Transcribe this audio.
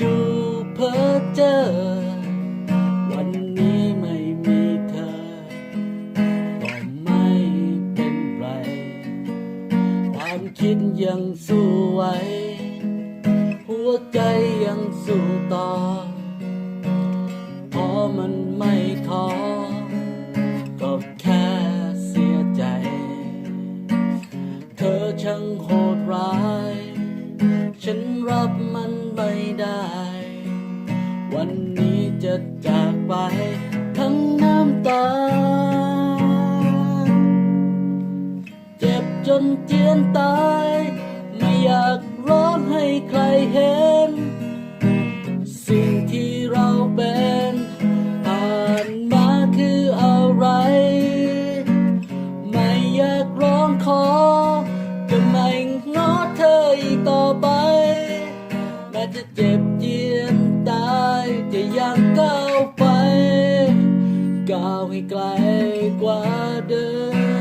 ดูเพ้อเจอ วันนี้ไม่มีเธอ ก็ไม่เป็นไร ความคิดยังสู้ไวหัวใจยังสู้ต่อ พอมันไม่ท้อก็แค่เสียใจ เธอช่างโหดร้าย ฉันรับมันไม่ได้ วันนี้จะจากไปทั้งน้ำตา เจ็บจนเจียนตาย ไม่อยากร้องให้ใครเห็น สิ่งที่เราเป็นผ่านมาคืออะไร ไม่อยากร้องขอ จะเจ็บเจียนตายจะยังก้าวไป ก้าวให้ไกลกว่าเดิม